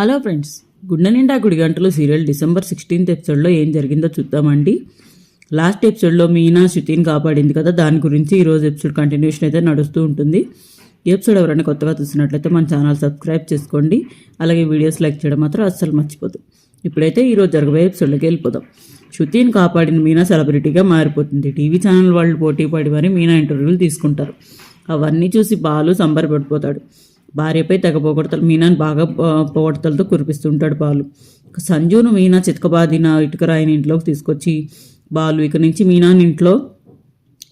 Hello friends గుండె నిండా గుడి గంటలు సీరియల్ డిసెంబర్ సిక్స్టీన్త్ ఎపిసోడ్లో ఏం జరిగిందో చూద్దామండి. లాస్ట్ ఎపిసోడ్లో మీనా శృతిని కాపాడింది కదా దాని గురించి ఈరోజు ఎపిసోడ్ కంటిన్యూషన్ అయితే నడుస్తూ ఉంటుంది. ఎపిసోడ్ ఎవరైనా కొత్తగా చూసినట్లయితే మన ఛానల్ సబ్స్క్రైబ్ చేసుకోండి. అలాగే వీడియోస్ లైక్ చేయడం మాత్రం అస్సలు మర్చిపోదు. ఇప్పుడైతే ఈరోజు జరగబోయే ఎపిసోడ్లోకి వెళ్ళిపోదాం. శృతిని కాపాడిన మీనా సెలబ్రిటీగా మారిపోతుంది. టీవీ ఛానల్ వాళ్ళు పోటీ పడి మరి మీనా ఇంటర్వ్యూలు తీసుకుంటారు. అవన్నీ చూసి బాలు సంబరపడిపోతాడు. భార్యపై తెగ పోగొడతలు మీనాని బాగా పోగొడతలతో కురిపిస్తుంటాడు బాలు. సంజును మీనా చితకబాదిన ఇటుకరాయిని ఇంట్లోకి తీసుకొచ్చి బాలు ఇక నుంచి మీనాని ఇంట్లో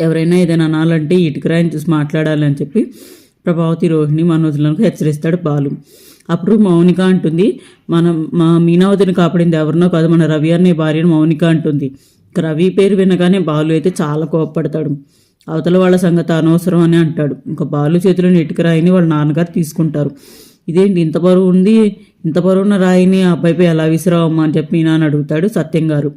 ఎవరైనా ఏదైనా అనాలంటే ఇటుకరాయిని ఇటుక రాయిని చూసి మాట్లాడాలని చెప్పి ప్రభావతి రోహిణి మనోజులను హెచ్చరిస్తాడు బాలు. అప్పుడు మౌనిక అంటుంది మనం మా మీనావతిని కాపాడింది ఎవరినో కాదు మన రవి అనే భార్యను మౌనిక అంటుంది. రవి పేరు వినగానే బాలు అయితే చాలా కోపపడతాడు. అవతల వాళ్ళ సంగతి అనవసరం అని అంటాడు. ఇంకా బాలు చేతిలోని ఇటుక రాయిని వాళ్ళ నాన్నగారు తీసుకుంటారు. ఇదేంటి ఇంత బరువు ఉంది? ఇంత బరువున్న రాయిని ఆ అబ్బాయిపై ఎలా విసిరావమ్మా అని చెప్పి నాన్న అడుగుతాడు సత్యం గారు.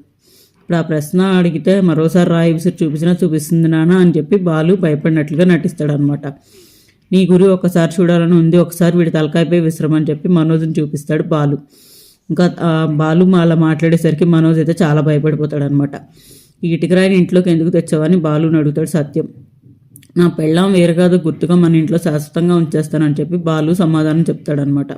ఇప్పుడు ఆ ప్రశ్న అడిగితే మరోసారి రాయి విసిరి చూపించినా చూపిస్తుంది నాన్న అని చెప్పి బాలు భయపడినట్లుగా నటిస్తాడు అనమాట నీ గురి ఒకసారి చూడాలని ఉంది ఒకసారి వీడి తలకాయపై విశ్రమని చెప్పి మనోజ్ని చూపిస్తాడు బాలు. ఇంకా బాలు అలా మాట్లాడేసరికి మనోజ్ అయితే చాలా భయపడిపోతాడు అనమాట ఈ ఇటుకరాయిని ఇంట్లోకి ఎందుకు తెచ్చావని బాలుని అడుగుతాడు సత్యం. నా పెళ్ళాం వేరు కాదు గుర్తుగా మన ఇంట్లో శాశ్వతంగా ఉంచేస్తానని చెప్పి బాలు సమాధానం చెప్తాడనమాట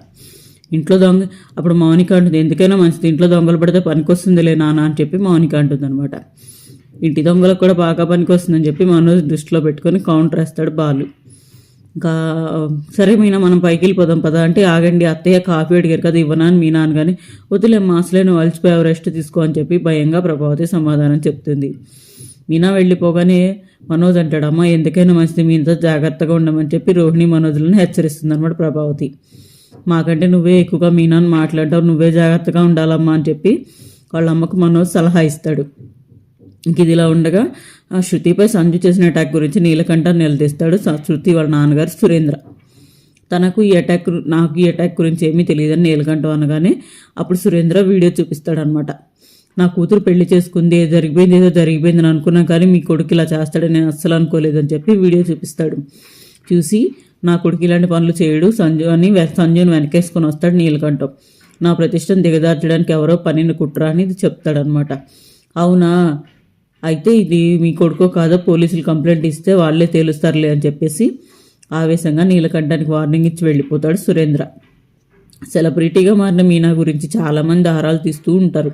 ఇంట్లో దొంగ అప్పుడు మౌనిక అంటుంది ఎందుకైనా మంచిది ఇంట్లో దొంగలు పడితే పనికొస్తుందిలే నాన్న అని చెప్పి మౌనిక అంటుంది అనమాట ఇంటి దొంగలకు కూడా బాగా పనికొస్తుందని చెప్పి మనోజ్ దృష్టిలో పెట్టుకొని కౌంటర్ వేస్తాడు బాలు. ఇంకా సరే మీనా మనం పైకి వెళ్ళిపోదాం పదా. అంటే ఆగండి అత్తయ్య కాఫీ అడిగారు కదా ఇవ్వనా అని మీనా అనగానే వదిలేమ్మా అసలే నువ్వు అలసిపోయావు రెస్ట్ తీసుకో అని చెప్పి భయంగా ప్రభావతి సమాధానం చెప్తుంది. మీనా వెళ్ళిపోగానే మనోజ్ అంటాడు అమ్మ ఎందుకైనా మంచిది మీతో జాగ్రత్తగా ఉండమని చెప్పి రోహిణి మనోజులను హెచ్చరిస్తుంది అనమాట ప్రభావతి. మాకంటే నువ్వే ఎక్కువగా మీనాను మాట్లాడతావు నువ్వే జాగ్రత్తగా ఉండాలమ్మా అని చెప్పి వాళ్ళ అమ్మకు మనోజ్ సలహా ఇస్తాడు. ఇంక ఇది ఇలా ఉండగా ఆ శృతిపై సంజు చేసిన అటాక్ గురించి నీలకంఠ నిలదీస్తాడు స- శృతి వాళ్ళ నాన్నగారు సురేంద్ర. తనకు ఈ అటాక్ నాకు ఈ అటాక్ గురించి ఏమీ తెలియదని నీలకంఠం అనగానే అప్పుడు సురేంద్ర వీడియో చూపిస్తాడనమాట నా కూతురు పెళ్ళి చేసుకుంది ఏదో జరిగిపోయింది ఏదో జరిగిపోయింది అని అనుకున్నా కానీ మీ కొడుకు ఇలా చేస్తాడని నేను అస్సలు అనుకోలేదని చెప్పి వీడియో చూపిస్తాడు. చూసి నా కొడుకు ఇలాంటి పనులు చేయడు సంజు అని వె- సంజుని వెనకేసుకొని వస్తాడు నీలకంఠం. నా ప్రతిష్టను దిగదార్చడానికి ఎవరో పనిని కుట్రా అని ఇది చెప్తాడనమాట అవునా? అయితే ఇది మీ కొడుకో కాదో పోలీసులు కంప్లైంట్ ఇస్తే వాళ్ళే తేలుస్తారులే అని చెప్పేసి ఆవేశంగా నీలకంఠానికి వార్నింగ్ ఇచ్చి వెళ్ళిపోతాడు సురేంద్ర. సెలబ్రిటీగా మారిన మీనా గురించి చాలామంది ఆహారాలు తీస్తూ ఉంటారు.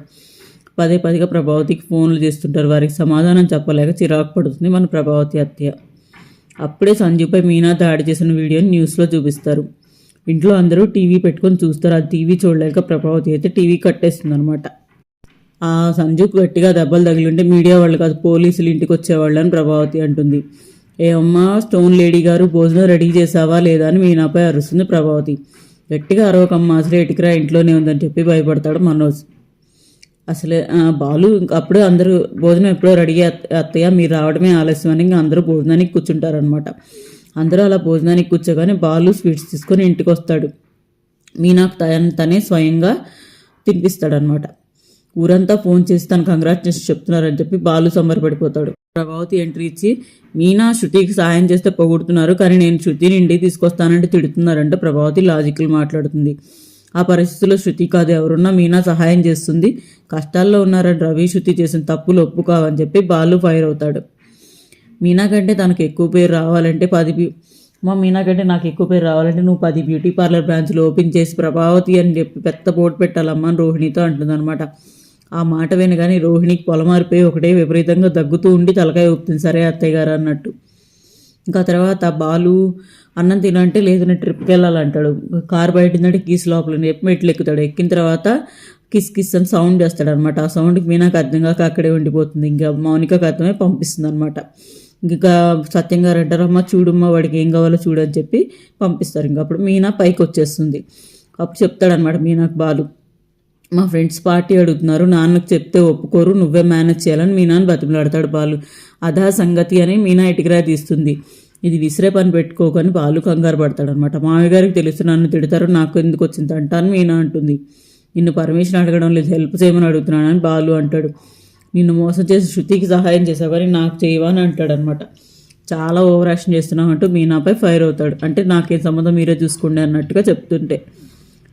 పదే పదిగా ప్రభావతికి ఫోన్లు చేస్తుంటారు. వారికి సమాధానం చెప్పలేక చిరాకు పడుతుంది మన ప్రభావతి అత్తయ్య అప్పుడే సంజుపై మీనా దాడి చేసిన వీడియోని న్యూస్లో చూపిస్తారు. ఇంట్లో అందరూ టీవీ పెట్టుకొని చూస్తారు. ఆ టీవీ చూడలేక ప్రభావతి అయితే టీవీ కట్టేస్తుంది అనమాట ఆ సంజుకు గట్టిగా దెబ్బలు తగిలింటే మీడియా వాళ్ళు కాదు పోలీసులు ఇంటికి వచ్చేవాళ్ళు అని ప్రభావతి అంటుంది. ఏమమ్మా స్టోన్ లేడీ గారు భోజనం రెడీ చేసావా లేదా అని మీనాపై అరుస్తుంది ప్రభావతి. గట్టిగా అరవకమ్మ అసలు ఎటుకరా ఇంట్లోనే ఉందని చెప్పి భయపడతాడు మనోజ్. అసలే బాలు అప్పుడు అందరూ భోజనం ఎప్పుడో రెడీ అత్తయ్య మీరు రావడమే ఆలస్యం అని ఇంకా అందరూ భోజనానికి కూర్చుంటారనమాట అందరూ అలా భోజనానికి కూర్చోగానే బాలు స్వీట్స్ తీసుకొని ఇంటికి వస్తాడు మీనాకు తన తనే స్వయంగా తినిపిస్తాడనమాట ఊరంతా ఫోన్ చేసి తను కంగ్రాచులేషన్ చెప్తున్నారని చెప్పి బాలు సంబరపడిపోతాడు. ప్రభావతి ఎంట్రీ ఇచ్చి మీనా శృతికి సాయం చేస్తే పొగుడుతున్నారు కానీ నేను శృతిని ఇంటికి తీసుకొస్తానంటే తిడుతున్నారంటే ప్రభావతి లాజికల్ మాట్లాడుతుంది. ఆ పరిస్థితుల్లో శృతి కాదు ఎవరున్నా మీనా సహాయం చేస్తుంది. కష్టాల్లో ఉన్నారని రవి శృతి చేసిన తప్పులు ఒప్పు కావని చెప్పి బాలు ఫైర్ అవుతాడు. మీనా కంటే తనకు ఎక్కువ పేరు రావాలంటే పది బ్యూ- మా మీనా కంటే నాకు ఎక్కువ పేరు రావాలంటే నువ్వు పది బ్యూటీ పార్లర్ బ్రాంచ్లు ఓపెన్ చేసి ప్రభావతి అని చెప్పి పెద్ద బోర్డు పెట్టాలమ్మా అని రోహిణితో అంటుందన్నమాట. ఆ మాట వినగానే రోహిణికి పొలమారిపోయి ఒకటే విపరీతంగా దగ్గుతూ ఉండి తలకాయ ఊపుతుంది. సరే అత్తయ్య గారు అన్నట్టు. ఇంకా తర్వాత బాలు అన్నం తినంటే లేదు నేను ట్రిప్కి వెళ్ళాలంటాడు. కార్ బయట ఉందంటే కీస్ లోపల చెప్పి మెట్లు ఎక్కుతాడు. ఎక్కిన తర్వాత కిస్ కిస్ అని సౌండ్ చేస్తాడు అనమాట ఆ సౌండ్కి మీనాకు అర్థం కాక అక్కడే ఉండిపోతుంది. ఇంకా మౌనికకు అర్థమే పంపిస్తుంది అనమాట ఇంకా సత్యం గారు అంటారు అమ్మ చూడమ్మా వాడికి ఏం కావాలో చూడని చెప్పి పంపిస్తారు. ఇంకా అప్పుడు మీనా పైకి వచ్చేస్తుంది. అప్పుడు చెప్తాడనమాట మీనాకు బాలు. మా ఫ్రెండ్స్ పార్టీ అడుగుతున్నారు నాన్నకు చెప్తే ఒప్పుకోరు నువ్వే మేనేజ్ చేయాలని మీ నాన్న బతిమలాడతాడు పాలు అదా సంగతి అని మీనా ఇటుకరా తీస్తుంది. ఇది విసిరే పని పెట్టుకోకని బాలు కంగారు పడతాడు అనమాట మామయ్య గారికి తెలుసు నన్ను తిడతారు నాకు ఎందుకు వచ్చింది అంటాను మీనా అంటుంది. నిన్ను పర్మిషన్ అడగడం లేదు హెల్ప్ చేయమని అడుగుతున్నాను అని బాలు అంటాడు. నిన్ను మోసం చేసి శృతికి సహాయం చేసావు కానీ నాకు చేయవా అని అంటాడు అనమాట చాలా ఓవర్ యాక్షన్ చేస్తున్నావు అంటూ మీనాపై ఫైర్ అవుతాడు. అంటే నాకేం సంబంధం మీరే చూసుకోండి అన్నట్టుగా చెప్తుంటే.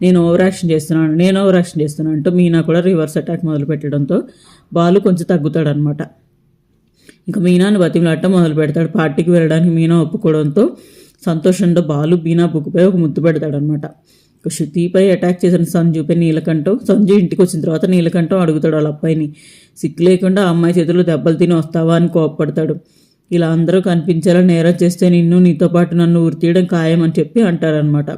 నేను ఓవర్ యాక్షన్ చేస్తున్నాను నేను ఓవర్ యాక్షన్ చేస్తున్నాను అంటూ మీనా కూడా రివర్స్ అటాక్ మొదలు పెట్టడంతో బాలు కొంచెం తగ్గుతాడనమాట ఇంకా మీనాను బతిమలాట మొదలు పెడతాడు. పార్టీకి వెళ్ళడానికి మీనా ఒప్పుకోవడంతో సంతోషంతో బాలు మీనా బుక్పై ఒక ముద్దు పెడతాడనమాట శృతిపై అటాక్ చేసిన సంజుపై నీలకంఠం సంజు ఇంటికి వచ్చిన తర్వాత నీలకంఠం అడుగుతాడు వాళ్ళ అబ్బాయిని సిక్కు లేకుండా ఆ అమ్మాయి చేతులు దెబ్బలు తిని వస్తావా? అని కోపడతాడు ఇలా అందరూ కనిపించేలా నేరం చేస్తే నిన్ను నీతో పాటు నన్ను ఉరితీయడం ఖాయం అని చెప్పి అంటారనమాట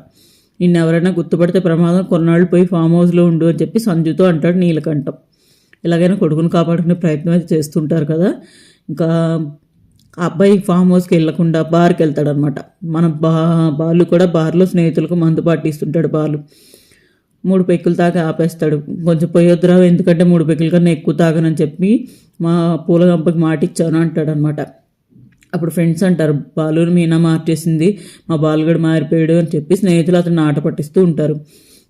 నిన్న ఎవరైనా గుర్తుపడితే ప్రమాదం కొన్నాళ్ళు పోయి ఫామ్ హౌస్లో ఉండు అని చెప్పి సంజుతో అంటాడు నీలకంఠం. ఎలాగైనా కొడుకుని కాపాడుకునే ప్రయత్నం అయితే చేస్తుంటారు కదా. ఇంకా అబ్బాయి ఫామ్ హౌస్కి వెళ్ళకుండా బార్కి వెళ్తాడనమాట. మన బా బాలు కూడా బార్లో స్నేహితులకు మందు పాటిస్తుంటాడు బాలు. మూడు పెక్కులు తాగి ఆపేస్తాడు. కొంచెం పోయొద్దురా ఎందుకంటే మూడు పెక్కుల కన్నా ఎక్కువ తాగనని చెప్పి మా పూల గంపకి మాట ఇచ్చాను అంటాడనమాట. అప్పుడు ఫ్రెండ్స్ అంటారు బాలుని మీనా మార్చేసింది మా బాలుగడు మారిపోయాడు అని చెప్పి స్నేహితులు అతను ఆట పట్టిస్తూ ఉంటారు.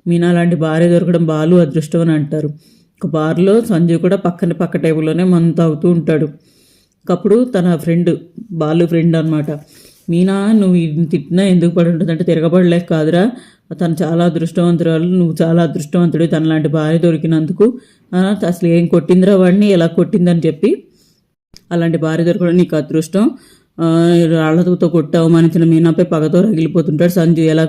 మీనా లాంటి భార్య దొరకడం బాలు అదృష్టం అని అంటారు. ఒక బార్లో సంజయ్ కూడా పక్కన పక్క టేబుల్లోనే మందు తాగుతూ ఉంటాడు. అప్పుడు తన ఫ్రెండ్ బాలు ఫ్రెండ్ అనమాట మీనా నువ్వు ఈయన్ని తిట్టినా ఎందుకు పడి ఉంటుంది అంటే తిరగబడలేక కాదురా. తను చాలా అదృష్టవంతురాలు నువ్వు చాలా అదృష్టవంతుడు తనలాంటి భార్య దొరికినందుకు. అసలు ఏం కొట్టిందిరా వాడిని? ఎలా కొట్టిందని చెప్పి అలాంటి భార్య దొరకడం నీకు అదృష్టం. ఆ, రాళ్ళతో కొట్టి అవమానించిన మీనాపై పగతో రగిలిపోతుంటాడు. సంజు ఎలా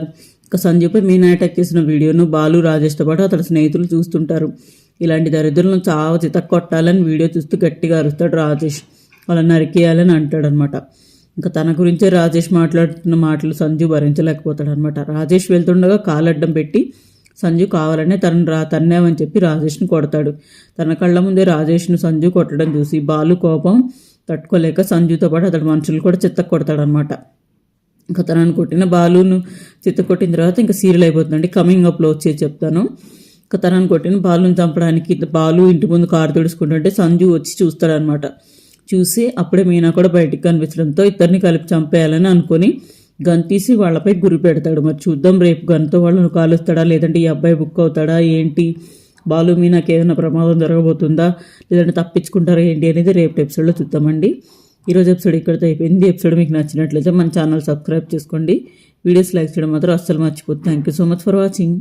ఇక సంజుపై మీనా అటాక్ చేసిన వీడియోను బాలు రాజేష్తో పాటు అతని స్నేహితులు చూస్తుంటారు. ఇలాంటి దరిద్రులను చావ చిత కొట్టాలని వీడియో చూస్తూ గట్టిగా అరుస్తాడు రాజేష్. అలా నరికేయాలని అంటాడు అనమాట ఇంకా తన గురించే రాజేష్ మాట్లాడుతున్న మాటలు సంజు భరించలేకపోతాడు అనమాట రాజేష్ వెళ్తుండగా కాలడ్డం పెట్టి సంజు కావాలనే తనను రా తన్నావని చెప్పి రాజేష్ను కొడతాడు. తన కళ్ళ ముందే రాజేష్ను సంజు కొట్టడం చూసి బాలు కోపం తట్టుకోలేక సంజుతో పాటు అతడి మనుషులు కూడా చిత్త కొడతాడనమాట ఇంకా తనను కొట్టిన బాలును చిత్త కొట్టిన తర్వాత ఇంకా సీరియల్ అయిపోతుందండి. కమింగ్ అప్లో వచ్చేది చెప్తాను. ఇంకా తనను కొట్టిన బాలుని చంపడానికి బాలు ఇంటి ముందు కారు తుడుచుకుంటుంటే సంజు వచ్చి చూస్తాడనమాట చూసి అప్పుడే మీనా కూడా బయటికి కనిపించడంతో ఇద్దరిని కలిపి చంపేయాలని అనుకొని గన్ తీసి వాళ్ళపై గురి పెడతాడు. మరి చూద్దాం రేపు గన్తో వాళ్ళను కాలుస్తాడా? లేదంటే ఈ అబ్బాయి బుక్ అవుతాడా? ఏంటి? బాలు మీనాకి ఏదైనా ప్రమాదం జరగబోతుందా? లేదంటే తప్పించుకుంటారా ఏంటి అనేది రేపు ఎపిసోడ్లో చూద్దామండి. ఈరోజు ఎపిసోడ్ ఇక్కడితో అయిపోయింది. ఎపిసోడ్ మీకు నచ్చినట్లయితే మన ఛానల్ సబ్స్క్రైబ్ చేసుకోండి. వీడియోస్ లైక్ చేయడం మాత్రం అస్సలు మర్చిపోతుంది thank you so much for watching